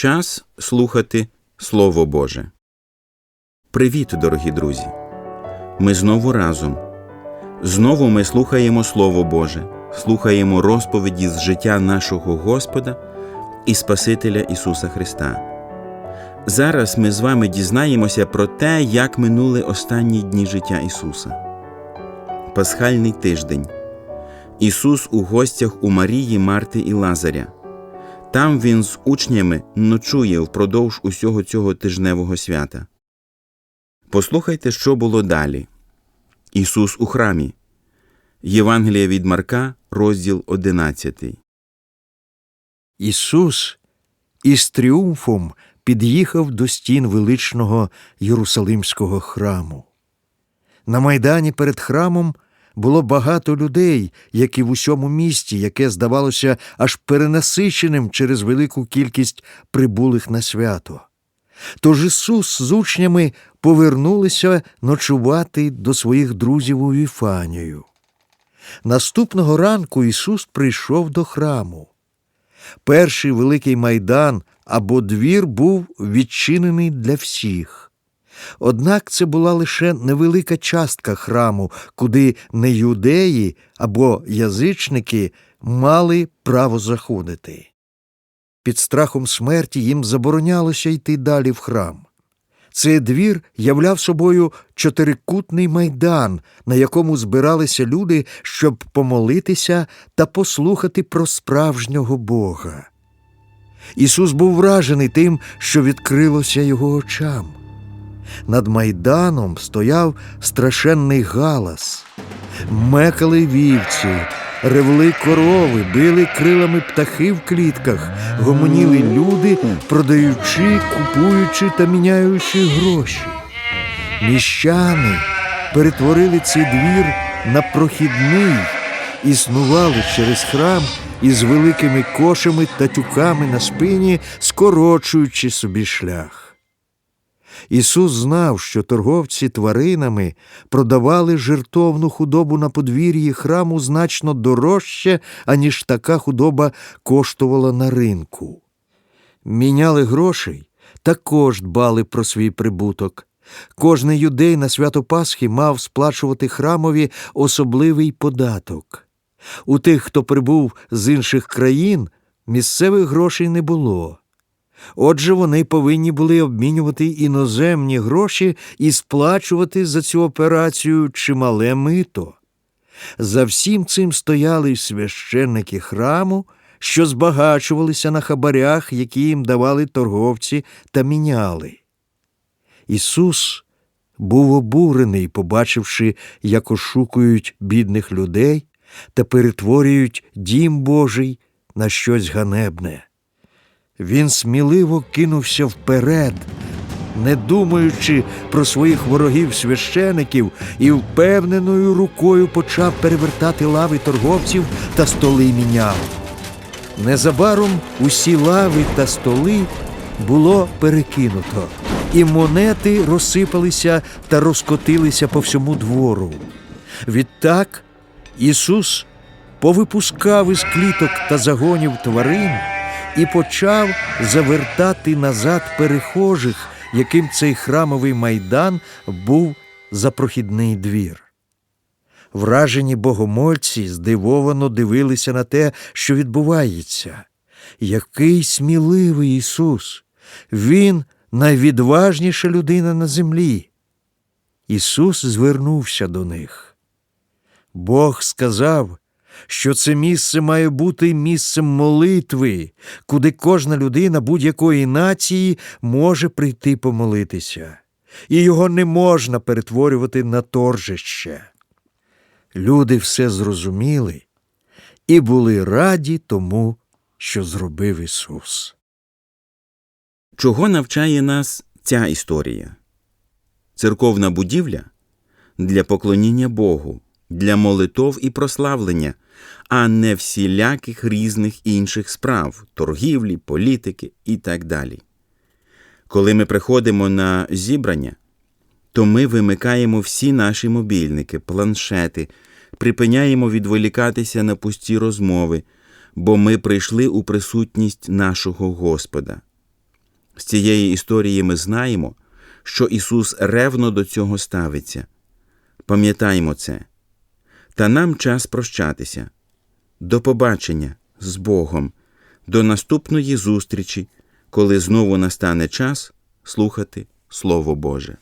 Час слухати Слово Боже. Привіт, дорогі друзі! Ми знову разом. Знову ми слухаємо Слово Боже, слухаємо розповіді з життя нашого Господа і Спасителя Ісуса Христа. Зараз ми з вами дізнаємося про те, як минули останні дні життя Ісуса. Пасхальний тиждень. Ісус у гостях у Марії, Марти і Лазаря. Там він з учнями ночує впродовж усього цього тижневого свята. Послухайте, що було далі. Ісус у храмі. Євангелія від Марка, розділ 11. Ісус із тріумфом під'їхав до стін величного Єрусалимського храму. На майдані перед храмом було багато людей, як і в усьому місті, яке здавалося аж перенасиченим через велику кількість прибулих на свято. Тож Ісус з учнями повернулися ночувати до своїх друзів у Віфанію. Наступного ранку Ісус прийшов до храму. Перший великий майдан або двір був відчинений для всіх. Однак це була лише невелика частка храму, куди не юдеї або язичники мали право заходити. Під страхом смерті їм заборонялося йти далі в храм. Цей двір являв собою чотирикутний майдан, на якому збиралися люди, щоб помолитися та послухати про справжнього Бога. Ісус був вражений тим, що відкрилося його очам. Над майданом стояв страшенний галас, мекали вівці, ревли корови, били крилами птахи в клітках, гомоніли люди, продаючи, купуючи та міняючи гроші. Міщани перетворили цей двір на прохідний, існували через храм із великими кошами та тюками на спині, скорочуючи собі шлях. Ісус знав, що торговці тваринами продавали жертовну худобу на подвір'ї храму значно дорожче, аніж така худоба коштувала на ринку. Міняли грошей, також дбали про свій прибуток. Кожний юдей на свято Пасхи мав сплачувати храмові особливий податок. У тих, хто прибув з інших країн, місцевих грошей не було. Отже, вони повинні були обмінювати іноземні гроші і сплачувати за цю операцію чимале мито. За всім цим стояли священники храму, що збагачувалися на хабарях, які їм давали торговці та міняли. Ісус був обурений, побачивши, як ошукують бідних людей та перетворюють дім Божий на щось ганебне. Він сміливо кинувся вперед, не думаючи про своїх ворогів священиків, і впевненою рукою почав перевертати лави торговців та столи міняв. Незабаром усі лави та столи було перекинуто, і монети розсипалися та розкотилися по всьому двору. Відтак Ісус повипускав із кліток та загонів тварин і почав завертати назад перехожих, яким цей храмовий майдан був за прохідний двір. Вражені богомольці здивовано дивилися на те, що відбувається. Який сміливий Ісус! Він найвідважніша людина на землі. Ісус звернувся до них. Бог сказав, що це місце має бути місцем молитви, куди кожна людина будь-якої нації може прийти помолитися, і його не можна перетворювати на торжище. Люди все зрозуміли і були раді тому, що зробив Ісус. Чого навчає нас ця історія? Церковна будівля для поклоніння Богу, для молитов і прославлення, а не всіляких різних інших справ торгівлі, політики і так далі. Коли ми приходимо на зібрання, то ми вимикаємо всі наші мобільники, планшети, припиняємо відволікатися на пусті розмови, бо ми прийшли у присутність нашого Господа. З цієї історії ми знаємо, що Ісус ревно до цього ставиться. Пам'ятаймо це. Та нам час прощатися. До побачення з Богом, до наступної зустрічі, коли знову настане час слухати Слово Боже.